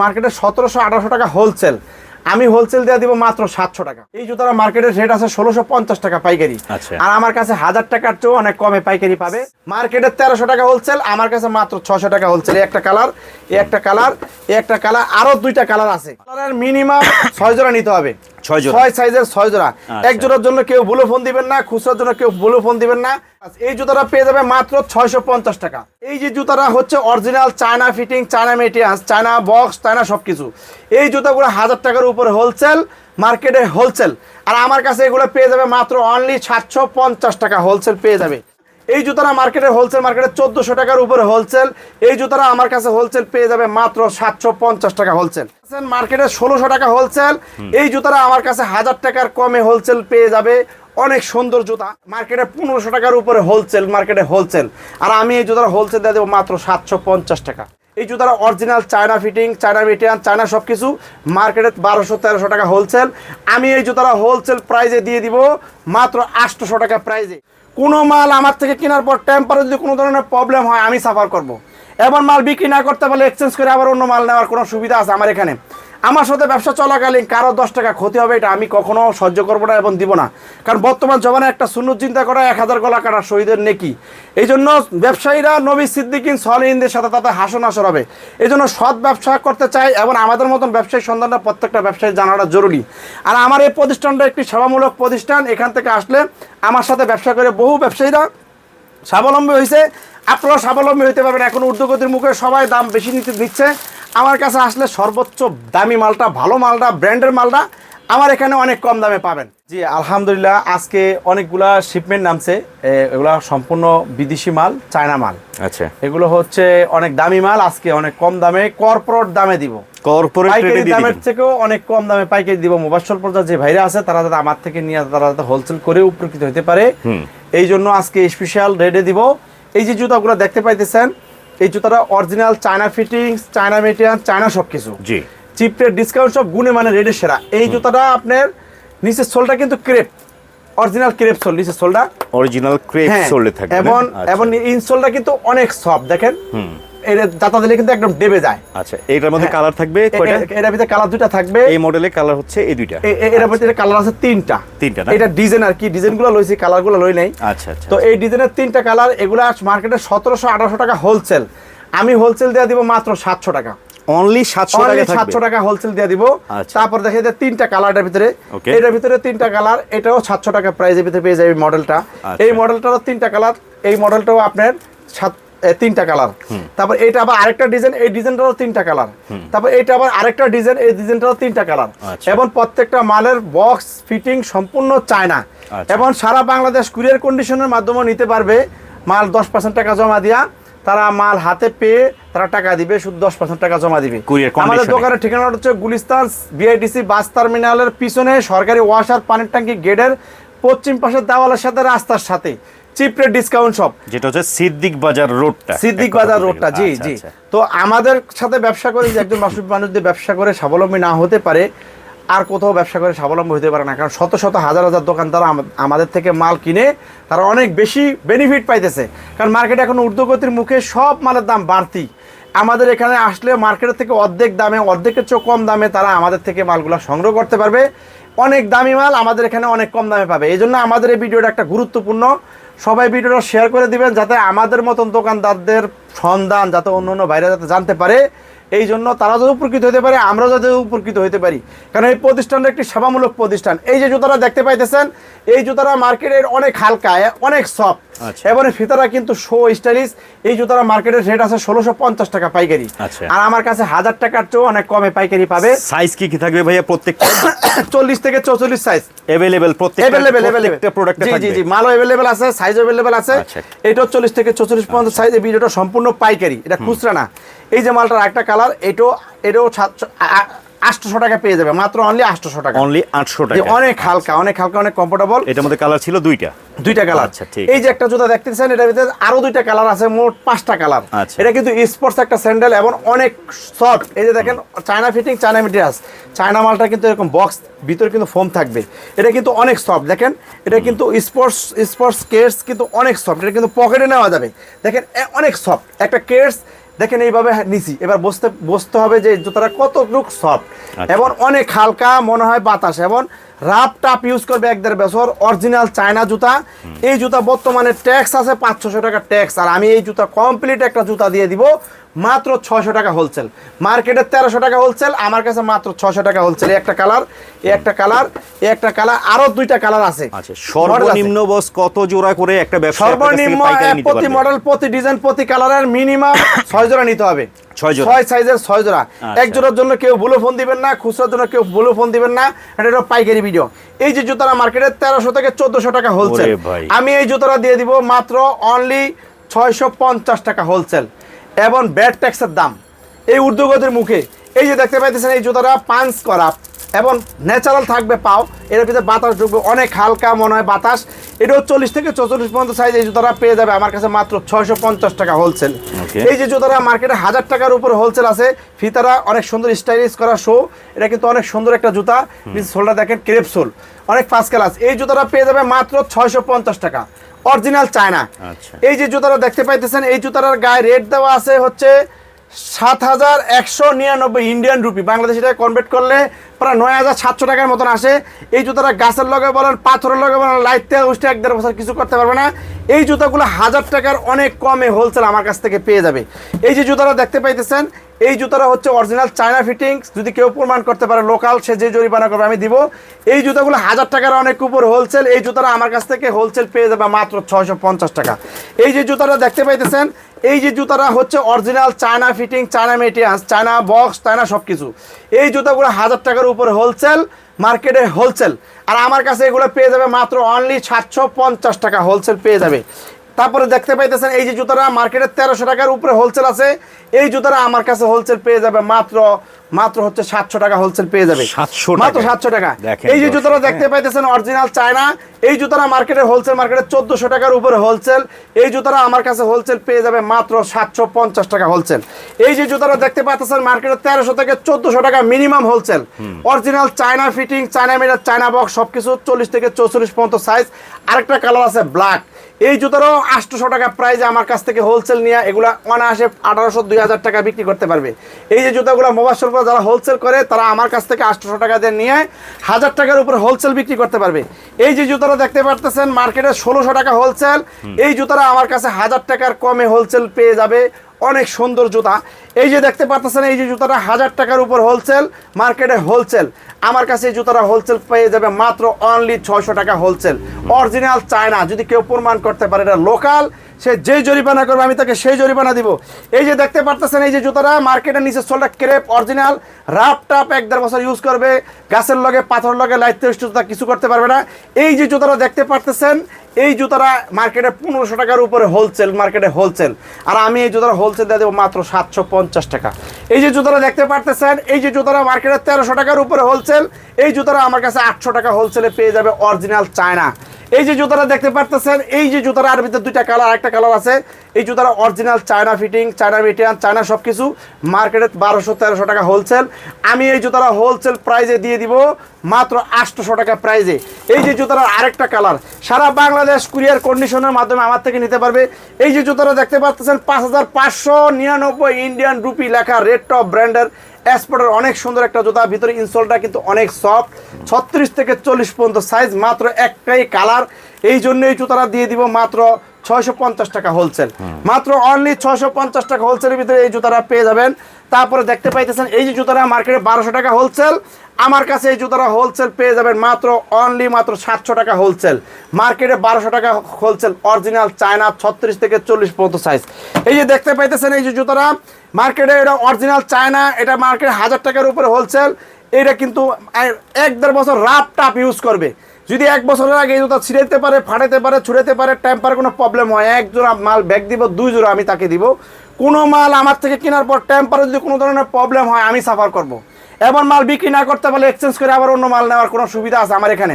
মার্কেটে সতেরোশো আঠারোশো টাকা হোলসেল আমি হোলসেল দেওয়া দিব মাত্র সাতশো টাকা। এই জুতার মার্কেটের রেট আছে ষোলোশো পঞ্চাশ টাকা পাইকারি। আচ্ছা। আর আমার কাছে হাজার টাকার চেয়েও অনেক কমে পাইকারি পাবে। মার্কেটের তেরোশো টাকা হোলসেল আমার কাছে মাত্র ছশো টাকা হোলসেল একটা কালার একটা কালার একটা কালার আরও দুইটা কালার আছে। কালারের মিনিমাম ছয় জোড়া নিতে হবে। ছয়। সাইজের ছয় জোড়া। আচ্ছা। এক জোড়ার জন্য কেউ ফোন দিবেন না খুচরার জন্য কেউ ফোন দিবেন না। এই জুতাটা পেয়ে যাবে মাত্র ছয়শো পঞ্চাশ টাকা। এই যে জুতাটা হচ্ছে original China fitting China China box China এই জুতাগুলো হাজার টাকার উপরে হোলসেল মার্কেটে হোলসেল আর আমার কাছে এগুলো পেয়ে যাবে মাত্র অনলি সাতশো পঞ্চাশ টাকা হোলসেল পেয়ে যাবে। এই জুতারা মার্কেটে হোলসেল মার্কেটে চোদ্দশো টাকার উপরে হোলসেল এই জুতারা আমার কাছে হোলসেল পেয়ে যাবে মাত্র সাতশো পঞ্চাশ টাকা হোলসেল মার্কেটে ষোলোশো টাকা হোলসেল এই জুতারা আমার কাছে হাজার টাকার কমে হোলসেল পেয়ে যাবে। অনেক সুন্দর জুতা। মার্কেটে পনেরোশো টাকার উপরে হোলসেল মার্কেটে হোলসেল আর আমি এই জুতারা হোলসেল দিয়ে দেবো মাত্র সাতশো পঞ্চাশ টাকা। এই জুতারা original China fitting China material China সব কিছু মার্কেটে বারোশো, তেরোশো টাকা হোলসেল আমি এই জুতারা হোলসেল প্রাইজে দিয়ে দিব মাত্র আটশোশো টাকা প্রাইজে কোনো মাল আমার থেকে কেনার পর টেম্পারে যদি কোনো ধরনের প্রবলেম হয়, আমি সাফার করব। এবার মাল বিক্রি না করতে পারলে এক্সচেঞ্জ করে আবার অন্য মাল নেওয়ার কোনো সুবিধা আছে আমার এখানে আমার সাথে ব্যবসা চলাকালীন কারও দশ টাকা ক্ষতি হবে, এটা আমি কখনো সহ্য করব না এবং দিব না। কারণ বর্তমান জমানে একটা শূন্য চিন্তা করা, এক হাজার গলা কাটা শহীদের নেকি। এই জন্য ব্যবসায়ীরা নবী সিদ্দিকিন সলিনদের সাথে তাতে হাসন আসর হবে। এই জন্য সৎ ব্যবসা করতে চাই এবং আমাদের মতন ব্যবসায়ী সন্ধানটা প্রত্যেকটা ব্যবসায়ী জানাটা জরুরি। আর আমার এই প্রতিষ্ঠানটা একটি সেবামূলক প্রতিষ্ঠান, এখান থেকে আসলে আমার সাথে ব্যবসা করে বহু ব্যবসায়ীরা স্বাবলম্বী হয়েছে। আপনারা স্বাবলম্বী হতে পারবেন, এখন ঊর্ধ্বগতির মুখে সবাই দাম বেশি নিতে দিচ্ছে আমার কাছে আসলে সর্বোচ্চ দামি মালটা ভালো মালটা ব্র্যান্ডের মালটা আমার এখানে অনেক কম দামে পাবেন। জি আলহামদুলিল্লাহ আজকে অনেকগুলা শিপমেন্ট নামছে। এগুলা সম্পূর্ণ বিদেশি মাল চায়না মাল। আচ্ছা। এগুলো হচ্ছে অনেক দামি মাল আজকে অনেক কম দামে কর্পোরেট দামে দিব। কর্পোরেট পাইকারি দামের থেকেও অনেক কম দামে পাইকারি দিব। মোবাসল পর্যায়ে যে ভাইরা আছে তারা যাতে আমার থেকে নিয়ে তারা যাতে হোলসেল করে উপকৃত হতে পারে। এই জন্য আজকে স্পেশাল রেটে দিব। এই যে জুতাগুলো দেখতে পাইতেছেন এই জুতাটা original China fittings China material China সব কিছু জি চিপের ডিসকাউন্ট সব গুণে মানে রেডের সেরা। এই জুতাটা আপনার নিচের সোলটা কিন্তু ক্রেপ অরিজিনাল ক্রেপ সোল নিচের সোলটা অরিজিনাল ক্রেপ সোলে থাকে এবং আচ্ছা। এবং ইনসোলটা কিন্তু অনেক সফট দেখেন। হুম। এটা দাতা দিলে কিন্তু একদম ডেবে যায়। আচ্ছা এটার মধ্যে। কালার থাকবে কয়টা? এটার ভিতরে কালার দুটা থাকবে। এই মডেলে কালার হচ্ছে এই দুইটা। এ- এ- এটার ভিতরে কালার আছে তিনটা। তিনটা না? এটা ডিজাইন আর কি ডিজাইন লইছি কালার লই নাই। আচ্ছা আচ্ছা তো এই ডিজাইনের তিনটা কালার এগুলো মার্কেটে সতেরোশো আঠারোশো টাকা হোলসেল আমি হোলসেল দিয়ে দিব মাত্র সাতশো টাকা। অনলি সাতশো টাকা থাকবে? সাতশো টাকা হোলসেল দিয়ে দিব। আচ্ছা। তারপর দেখে যে তিনটা কালারটার ভিতরে। এটার ভিতরে তিনটা কালার এটাও সাতশো টাকা প্রাইজের ভিতরে পেয়ে যাবে মডেলটা আচ্ছা। এই মডেলটারও তিনটা কালার এই মডেলটাও আপনার তিনটা কালার। তারপর এটা আবার আরেকটা ডিজাইন এই ডিজাইনটারও তিনটা কালার। তারপর এটা আবার আরেকটা ডিজাইন এই ডিজাইনটারও তিনটা কালার। আচ্ছা। এবং প্রত্যেকটা মালের বক্স ফিটিং সম্পূর্ণ চায়না। আচ্ছা। এবং সারা বাংলাদেশ কুরিয়ার কন্ডিশনের মাধ্যমে নিতে পারবে। মাল দশ পার্সেন্ট টাকা জমা দিয়া তারা মাল হাতে পেয়ে তারা টাকা দিবে শুধু দশ পার্সেন্ট টাকা জমা দিবে। আমাদের। দোকানের ঠিকানা হচ্ছে গুলিস্তান বিআইডিসি বাস টার্মিনালের পিছনে সরকারি ওয়াশার পানির ট্যাঙ্কি গেটের পশ্চিম পাশের দেওয়ালের সাথে রাস্তার সাথে। চিপ রেট ডিসকাউন্ট শপ যেটা হচ্ছে সিদ্দিক বাজার রোডটা। সিদ্দিক বাজার রোডটা জি আচ্ছা, জি। আচ্ছা। তো আমাদের সাথে ব্যবসা করে যে একজন মানুষ মানুষ যদি ব্যবসা করে স্বাবলম্বী না হতে পারে আর কোথাও ব্যবসা করে স্বাবলম্বী হতে পারে না। কারণ শত শত হাজার হাজার দোকানদার আম- আমাদের থেকে মাল কিনে তারা অনেক বেশি বেনিফিট পাইতেছে। কারণ মার্কেটে এখন ঊর্ধ্বগতির মুখে সব মালের দাম বাড়তি। আমাদের এখানে আসলে মার্কেটের থেকে অর্ধেক দামে অর্ধেকের চেয়েও কম দামে তারা আমাদের থেকে মালগুলো সংগ্রহ করতে পারবে। অনেক দামি মাল, আমাদের এখানে অনেক কম দামে পাবে। এই জন্য আমাদের এই ভিডিওটা একটা গুরুত্বপূর্ণ। সবাই ভিডিওটা শেয়ার করে দিবেন, যাতে আমাদের মতন দোকানদারদের সন্ধান, যাতে অন্য অন্য বাইরে যাতে জানতে পারে। এই জন্য তারা যাতে উপকৃত হতে পারে আমরাও যাতে উপকৃত হতে পারি। কারণ এই প্রতিষ্ঠানটা একটি সেবামূলক প্রতিষ্ঠান। এই যে জুতারা দেখতে পাইতেছেন এই জুতারা মার্কেটের অনেক হালকা অনেক সফট। আচ্ছা। এবং ফিতারা কিন্তু শো স্টাইলিশ এই জুতারা মার্কেটের রেট আছে ষোলোশো পঞ্চাশ টাকা পাইকারি। আচ্ছা। আর আমার কাছে হাজার টাকার চেয়েও অনেক কমে পাইকারি পাবে। সাইজ কি কি থাকবে ভাইয়া প্রত্যেক চল্লিশ থেকে চৌচল্লিশ সাইজ। এভেলেবেল প্রত্যেকটা এভেলেবেল প্রত্যেকটা প্রোডাক্টে জি জি জি মালও এভেলেবেল আছে সাইজ এভেলেবেল আছে। আচ্ছা। এটাও চল্লিশ থেকে চৌচল্লিশ পর্যন্ত সাইজ এই ভিডিওটা সম্পূর্ণ পাইকারি। এটা খুচরা না। এই যে মালটার একটা কালার এটাও এটাও আটশোশো টাকা পেয়ে যাবে মাত্র অনলি আটশোশো টাকা। অনলি আটশো টাকা অনেক হালকা অনেক হালকা অনেক কমফোর্টেবল এটার মধ্যে কালার ছিল দুইটা। দুইটা কালার আচ্ছা, ঠিক এই যে একটা জুতা দেখতেছেন এটার ভিতরে আরও দুইটা কালার আছে মোট পাঁচটা কালার আচ্ছা। এটা কিন্তু স্পোর্টস একটা স্যান্ডেল এবং অনেক সফট এই যে দেখেন China fitting China materials China মালটা কিন্তু এরকম বক্স ভিতরে কিন্তু ফোম থাকবে। এটা কিন্তু অনেক সফট দেখেন এটা কিন্তু স্পোর্টস স্পোর্টস কেটস কিন্তু অনেক সফট এটা কিন্তু পকেটে নেওয়া যাবে। দেখেন অনেক সফট একটা কেটস দেখেন এইভাবে নিছি এবার বসতে বসতে হবে যে জুতাটা কতটুক সফট আচ্ছা। এবং অনেক হালকা মনে হয় বাতাস। এবং রাফ টাপ ইউজ করবে এক দেড় বছর অরিজিনাল চায়না জুতা। এই জুতা বর্তমানে ট্যাক্স আছে পাঁচ ছশো টাকা ট্যাক্স আর আমি এই জুতা কমপ্লিট একটা জুতা দিয়ে দিব মাত্র ছয়শো টাকা হোলসেল মার্কেটে তেরোশো টাকা হোলসেল আমার কাছে মাত্র ছশো টাকা হোলসেল একটা কালার একটা কালার একটা কালার আরও দুইটা কালার আছে। আচ্ছা আছে। সর্বনিম্ন বস কত জোড়া করে একটা সর্বনিম্ন প্রতি মডেল প্রতি ডিজাইন প্রতি কালারের মিনিমাম ছয় জোড়া নিতে হবে। ছয় জোড়া। ছয় সাইজের ছয় জোড়া। আচ্ছা। এক জোড়ার জন্য কেউ বুলো ফোন দিবেন না খুচরার জন্য কেউ বুলো ফোন দিবেন না। এটা হলো পাইকারি ভিডিও এই যে জুতারা মার্কেটে তেরোশো থেকে চোদ্দশো টাকা হোলসেল আমি এই জুতারা দিয়ে দিব মাত্র অনলি ছয়শো পঞ্চাশ টাকা হোলসেল এবং ব্যাড ট্যাক্সের দাম। এই উর্দুগতির মুখে এই যে দেখতে পাইতেছেন এই জুতাটা পাঞ্চ করা। এবং ন্যাচারাল থাকবে পাও। এর ভিতরে বাতাস ঢুকবে অনেক হালকা মনে হয় বাতাস। এটাও চল্লিশ থেকে চৌচল্লিশ পর্যন্ত সাইজ এই জুতাটা পেয়ে যাবে। আমার কাছে মাত্র ছয়শো পঞ্চাশ টাকা হোলসেল এই যে জুতারা মার্কেটে হাজার টাকার উপরে হোলসেল আছে। ফিতারা অনেক সুন্দর স্টাইলিশ করা শো এটা কিন্তু অনেক সুন্দর একটা জুতা। সোলটা দেখেন ক্রেপ সোল অনেক ফার্স্ট ক্লাস এই জুতাটা পেয়ে যাবে মাত্র ছয়শো পঞ্চাশ টাকা। অরিজিনাল চায়না আচ্ছা। এই যে জুতাটা দেখতে পাইতেছেন এই জুতাটার গায়ে রেট দেওয়া আছে হচ্ছে সাত হাজার একশো নিরানব্বই ইন্ডিয়ান রুপি বাংলাদেশে কনভার্ট করলে প্রায় নয় হাজার সাতশো টাকার মতন আসে। এই জুতাটা গাছের লগে বলেন, পাথরের লগে বলেন লাইটতে উঠতে এক দেড় বছর কিছু করতে পারবে না। এই জুতাগুলো হাজার টাকার অনেক কমে হোলসেল আমার কাছ থেকে পেয়ে যাবে। এই যে জুতাটা দেখতে পাইতেছেন, এই জুতাটা হচ্ছে অরিজিনাল চায়না ফিটিংস যদি কেউ প্রমাণ করতে পারে লোকাল সে যে জরিমানা করবে, আমি দিব। এই জুতাগুলো হাজার টাকার অনেক উপর হোলসেল এই জুতাটা আমার কাছ থেকে হোলসেল পেয়ে যাবে মাত্র ছয়শো পঞ্চাশ টাকা। এই যে জুতাটা দেখতে পাইতেছেন, এই যে জুতাটা হচ্ছে original China fitting China materials China box China সব কিছু এই জুতাগুলো হাজার টাকার উপরে হোলসেল মার্কেটে হোলসেল আর আমার কাছে এগুলো পেয়ে যাবে মাত্র অনলি সাতশো পঞ্চাশ টাকা হোলসেল পেয়ে যাবে। তারপরে দেখতে পাইতেছেন এই যে জুতাটা মার্কেটে তেরোশো টাকার উপরে হোলসেল আছে। এই জুতাটা আমার কাছে হোলসেল পেয়ে যাবে মাত্র মাত্র হচ্ছে সাতশো টাকা হোলসেল পেয়ে যাবে। মাত্র সাতশো টাকা। এই যে জুতাটা দেখতে পাইতেছেন অরিজিনাল চায়না এই জুতাটা মার্কেটে হোলসেল মার্কেটে চোদ্দশো টাকার উপরে হোলসেল এই জুতাটা আমার কাছে হোলসেল পেয়ে যাবে মাত্র সাতশো পঞ্চাশ টাকা হোলসেল এই যে জুতাটা দেখতে পাইতেছেন মার্কেটে তেরোশো থেকে চোদ্দশো টাকা minimum wholesale original China fitting China meter China box সব কিছু চল্লিশ থেকে চৌচল্লিশ পর্যন্ত সাইজ আরেকটা কালার আছে ব্ল্যাক এই জুতারও আটশোশো টাকা প্রাইজে আমার কাছ থেকে হোলসেল নিয়ে এগুলো অনায়াসে আঠারোশো দুই হাজার টাকা বিক্রি করতে পারবে। এই যে জুতাগুলো মোবাইল করে যারা হোলসেল করে তারা আমার কাছ থেকে আটশোশো টাকা দিয়ে নিয়ে হাজার টাকার উপরে হোলসেল বিক্রি করতে পারবে। এই যে জুতাটা দেখতে পারতেছেন মার্কেটে ষোলোশো টাকা হোলসেল এই জুতারা আমার কাছে হাজার টাকার কমে হোলসেল পেয়ে যাবে। অনেক সুন্দর জুতা। এই যে দেখতে পাচ্ছেন এই যে জুতাটা হাজার টাকার উপর হোলসেল মার্কেটে হোলসেল আমার কাছে এই জুতাটা হোলসেল পেয়ে যাবে মাত্র অনলি ছয়শো টাকা হোলসেল অরিজিনাল চায়না যদি কেউ প্রমাণ করতে পারে এটা লোকাল সে যে জরিমানা করবে, আমি তাকে সেই জরিমানা দিব। এই যে দেখতে পারতেছেন, এই যে জুতাটা মার্কেটের নিচে সোলটা ক্রেপ অরিজিনাল রাপ টাপ এক দেড় বছর ইউজ করবে, গাছের লগে পাথর লগে লাইট জুতা কিছু করতে পারবে না। এই যে জুতাটা দেখতে পারতেছেন, এই জুতাটা মার্কেটে পনেরোশো টাকার উপরে হোলসেল মার্কেটে হোলসেল আর আমি এই জুতাটা হোলসেল দিয়ে দেবো মাত্র সাতশো পঞ্চাশ টাকা। এই যে জুতোটা দেখতে পারতেছেন, এই যে জুতোটা মার্কেটের তেরোশো টাকার উপরে হোলসেল এই জুতোটা আমার কাছে আটশো টাকা হোলসেলে পেয়ে যাবে অরিজিনাল চায়না এই যে জুতাটা দেখতে পারতেছেন, এই যে জুতাটা আর ভিতরে দুইটা কালার একটা কালার আছে। এই জুতাটা original China fitting China material China সব কিছু মার্কেটে বারোশো, তেরোশো টাকা হোলসেল আমি এই জুতাটা হোলসেল প্রাইজে দিয়ে দিব মাত্র আটশোশো টাকা প্রাইজে এই যে জুতাটার আরেকটা কালার সারা বাংলাদেশ কুরিয়ার কন্ডিশনের মাধ্যমে আমার থেকে নিতে পারবে। এই যে জুতাটা দেখতে পাচ্ছেন পাঁচ হাজার পাঁচশো নিরানব্বই ইন্ডিয়ান রুপি লেখা রেড টপ ব্র্যান্ডের এসপোর্টের অনেক সুন্দর একটা জুতা, ভিতরে ইনসোলটা কিন্তু অনেক সফট ছত্রিশ থেকে চল্লিশ পর্যন্ত সাইজ মাত্র একটাই কালার এই জন্য এই জুতাটা দিয়ে দিব মাত্র ছয়শো পঞ্চাশ টাকা হোলসেল মাত্র অনলি ছয়শো পঞ্চাশ টাকা হোলসেলের ভিতরে এই জুতাটা পেয়ে যাবেন। তারপরে দেখতে পাইতেছেন এই যে জুতাটা মার্কেটে বারোশো টাকা হোলসেল আমার কাছে এই জুতাটা হোলসেল পেয়ে যাবেন মাত্র অনলি মাত্র সাতশো টাকা হোলসেল মার্কেটে বারোশো টাকা হোলসেল অরিজিনাল চায়না ছত্রিশ থেকে চল্লিশ পর্যন্ত সাইজ এই যে দেখতে পাইতেছেন এই যে জুতাটা মার্কেটে এটা অরিজিনাল চায়না এটা মার্কেটে হাজার টাকার উপরে হোলসেল এটা কিন্তু এক দেড় বছর রাফ টাপ ইউজ করবে। যদি এক বছরের আগে এই জুতা ছিঁড়াইতে পারে ফাটাতে পারে ছুড়াতে পারে টেম্পার কোনো প্রবলেম হয়। এক জোড়া মাল ব্যাগ দিব, দুই জোড়া আমি তাকে দিব। কোনো মাল আমার থেকে কেনার পর টেম্পারে যদি কোনো ধরনের প্রবলেম হয়, আমি সাফার করব। এমন মাল বিক্রি না করতে পারলে এক্সচেঞ্জ করে আবার অন্য মাল নেওয়ার কোনো সুবিধা আছে আমার এখানে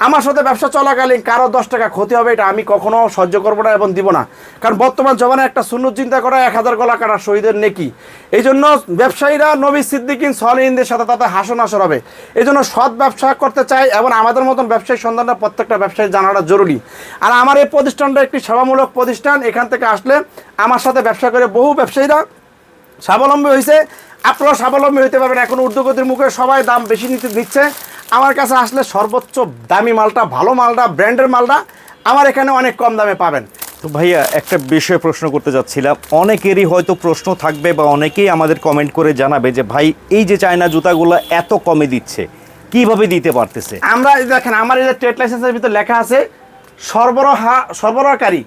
আমার সাথে ব্যবসা চলাকালীন কারও দশ টাকা ক্ষতি হবে, এটা আমি কখনো সহ্য করব না এবং দিব না। কারণ বর্তমান জমানে একটা শূন্য চিন্তা করা, এক হাজার গলা কাটা শহীদের নেকি। এই জন্য ব্যবসায়ীরা নবী সিদ্দিকিন সলিনদের সাথে তাতে হাসন আসর হবে। এই জন্য সৎ ব্যবসা করতে চাই এবং আমাদের মতন ব্যবসায়ী সন্ধানটা প্রত্যেকটা ব্যবসায়ী জানাটা জরুরি। আর আমার এই প্রতিষ্ঠানটা একটি সেবামূলক প্রতিষ্ঠান, এখান থেকে আসলে আমার সাথে ব্যবসা করে বহু ব্যবসায়ীরা স্বাবলম্বী হয়েছে। আপনারা স্বাবলম্বী হতে পারবেন, এখন উর্দুগতির মুখে সবাই দাম বেশি নিতে নিচ্ছে। আমার কাছে আসলে সর্বোচ্চ দামি মালটা ভালো মালটা ব্র্যান্ডের মালটা আমার এখানে অনেক কম দামে পাবেন। তো ভাইয়া একটা বিষয়ে প্রশ্ন করতে যাচ্ছিলাম অনেকেরই হয়তো প্রশ্ন থাকবে বা অনেকেই আমাদের কমেন্ট করে জানাবে যে ভাই এই যে চায়না জুতাগুলো এত কমে দিচ্ছে কীভাবে দিতে পারতেছে? আমরা দেখেন আমার এই যে ট্রেড লাইসেন্সের ভিতরে লেখা আছে সরবরাহ সরবরাহকারী।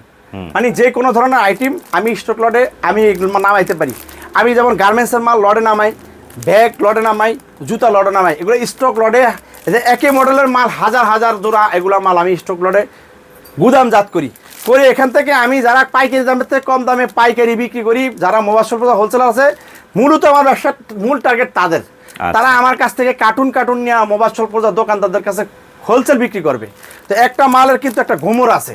মানে যে কোনো ধরনের আইটেম আমি স্টক লডে আমি এগুলো নামাইতে পারি। আমি যেমন গার্মেন্টসের মাল লডে নামাই ব্যাগ লডে নামাই জুতা লডে নামাই এগুলো স্টক লডে যে একই মডেলের মাল হাজার হাজার জোড়া এগুলো মাল আমি স্টক লডে গুদামজাত করি। করে এখান থেকে আমি যারা পাইকারি দামের থেকে কম দামে পাইকারি বিক্রি করি যারা মোবাইল শপ হোলসেলার আছে মূলত আমার ব্যবসার মূল টার্গেট তাদের। তারা আমার কাছ থেকে কার্টুন কার্টুন নিয়ে মোবাইল শপ দোকানদারদের কাছে হোলসেল বিক্রি করবে। তো একটা মালের কিন্তু একটা ঘুমর আছে।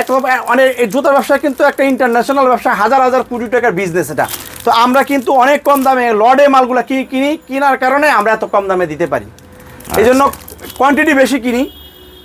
এক অনেক এই জুতার ব্যবসা কিন্তু একটা ইন্টারন্যাশনাল ব্যবসা হাজার হাজার কোটি টাকার বিজনেস এটা। তো আমরা কিন্তু অনেক কম দামে লডে মালগুলো কিনি কিনি কেনার কারণে আমরা এত কম দামে দিতে পারি। এই জন্য কোয়ান্টিটি বেশি কিনি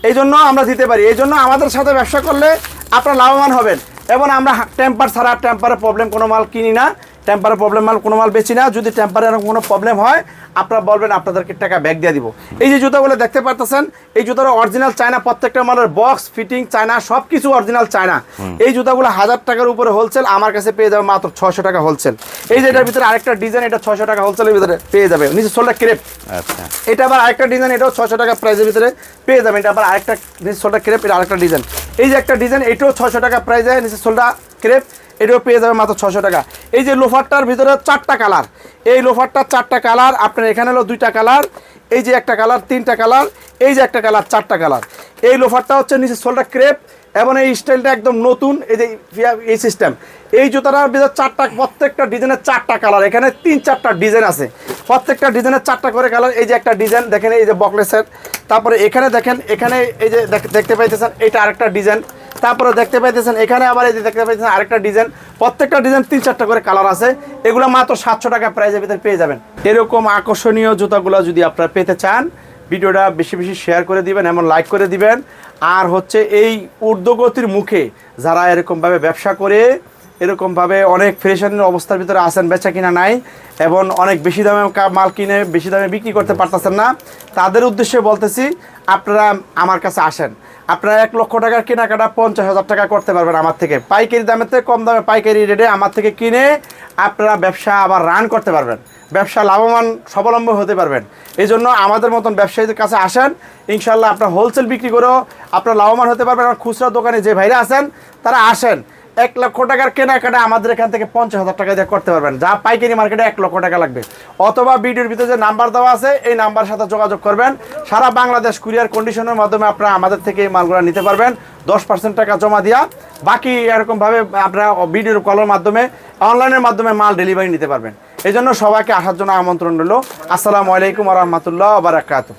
এই জন্য আমরা দিতে পারি। এই জন্য আমাদের সাথে ব্যবসা করলে আপনারা লাভবান হবেন। এবং আমরা টেম্পার ছাড়া টেম্পারের প্রবলেম কোনো মাল কিনি না। টেম্পারে প্রবলেম মাল কোনো মাল বেশি না। যদি টেম্পারে এরকম কোনো প্রবলেম হয় আপনারা বলবেন আপনাদেরকে টাকা ব্যাক দিয়ে দিব। এই যে জুতাগুলো দেখতে পারতেছেন এই জুতার অরিজিনাল চায়না প্রত্যেকটা মালের বক্স ফিটিং চায়না সব কিছু অরিজিনাল চায়না এই জুতাগুলো হাজার টাকার উপরে হোলসেল আমার কাছে পেয়ে যাবে মাত্র ছশো টাকা হোলসেল এই যে এটার ভিতরে আরেকটা ডিজাইন এটা ছশো টাকা হোলসেলের ভিতরে পেয়ে যাবে। নিচে সোলটা ক্রেপ আচ্ছা। এটা আবার আরেকটা ডিজাইন এটাও ছশো টাকা প্রাইসের ভিতরে পেয়ে যাবেন এটা আবার আরেকটা নিচে সোলটা ক্রেপ এটা আরেকটা ডিজাইন এই যে একটা ডিজাইন এটাও ছশো টাকা প্রাইসে নিচে সোলটা ক্রেপ এটাও পেয়ে যাবে মাত্র ছশো টাকা। এই যে লোফারটার ভিতরে চারটা কালার। এই লোফারটার চারটা কালার, আপনার এখানে হলো দুইটা কালার, এই যে একটা কালার, তিনটা কালার, এই যে একটা কালার, চারটা কালার। এই লোফারটা হচ্ছে নিচে সোলটা ক্রেপ এবং এই স্টাইলটা একদম নতুন, এই যে এই সিস্টেম এই জুতাটার ভিতরে চারটা, প্রত্যেকটা ডিজাইনের চারটা কালার। এখানে তিন চারটা ডিজাইন আছে। প্রত্যেকটা ডিজাইনের চারটা করে কালার। এই যে একটা ডিজাইন, দেখেন এই যে বকলেসের। তারপরে এখানে দেখেন, এখানে এই যে দেখ- দেখতে পাইতেছেন, এটা আরেকটা ডিজাইন। তারপরে দেখতে পাইতেছেন, এখানে আবার এই যে দেখতে পাইতেছেন আরেকটা ডিজাইন। প্রত্যেকটা ডিজাইন তিন চারটা করে কালার আছে। এগুলো মাত্র সাতশো টাকা প্রাইজের ভিতরে পেয়ে যাবেন। এরকম আকর্ষণীয় জুতাগুলো যদি আপনারা পেতে চান, ভিডিওটা বেশি বেশি শেয়ার করে দিবেন, এমন লাইক করে দিবেন। আর হচ্ছে এই ঊর্ধ্বগতির মুখে যারা এরকমভাবে ব্যবসা করে এরকমভাবে অনেক ফ্রেশনের অবস্থার ভিতরে আসেন বেচা কিনা নাই এবং অনেক বেশি দামে মাল কিনে বেশি দামে বিক্রি করতে পারতেছেন না। তাদের উদ্দেশ্যে বলতেছি, আপনারা আমার কাছে আসেন। আপনারা এক লক্ষ টাকার কেনাকাটা পঞ্চাশ হাজার টাকা করতে পারবেন আমার থেকে। পাইকারি থেকে কম দামে পাইকারি রেটে আমার থেকে কিনে আপনারা ব্যবসা আবার রান করতে পারবেন। ব্যবসা লাভবান, স্বাবলম্বী হতে পারবেন। এই জন্য আমাদের মতন ব্যবসায়ীদের কাছে আসেন। ইনশাল্লাহ আপনার হোলসেল বিক্রি করেও আপনার লাভবান হতে পারবেন। আর খুচরা দোকানে যে ভাইরা আছেন, তারা আসেন। এক লক্ষ টাকার কেনাকাটা আমাদের এখান থেকে পঞ্চাশ হাজার টাকা দিয়ে করতে পারবেন। যা পাইকারি মার্কেটে এক লক্ষ টাকা লাগবে। অথবা ভিডিওর ভিতরে যে নাম্বার দেওয়া আছে, এই নাম্বার সাথে যোগাযোগ করবেন। সারা বাংলাদেশ কুরিয়ার কন্ডিশনের মাধ্যমে আপনারা আমাদের থেকে এই মালগুলো নিতে পারবেন। দশ পার্সেন্ট টাকা জমা দিয়া। বাকি এরকমভাবে আপনারা ভিডিওর কলের মাধ্যমে, অনলাইনের মাধ্যমে মাল ডেলিভারি নিতে পারবেন। এই জন্য সবাইকে আসার জন্য আমন্ত্রণ রইল। আসসালামু আলাইকুম রহমতুল্লাহ বারাকাতু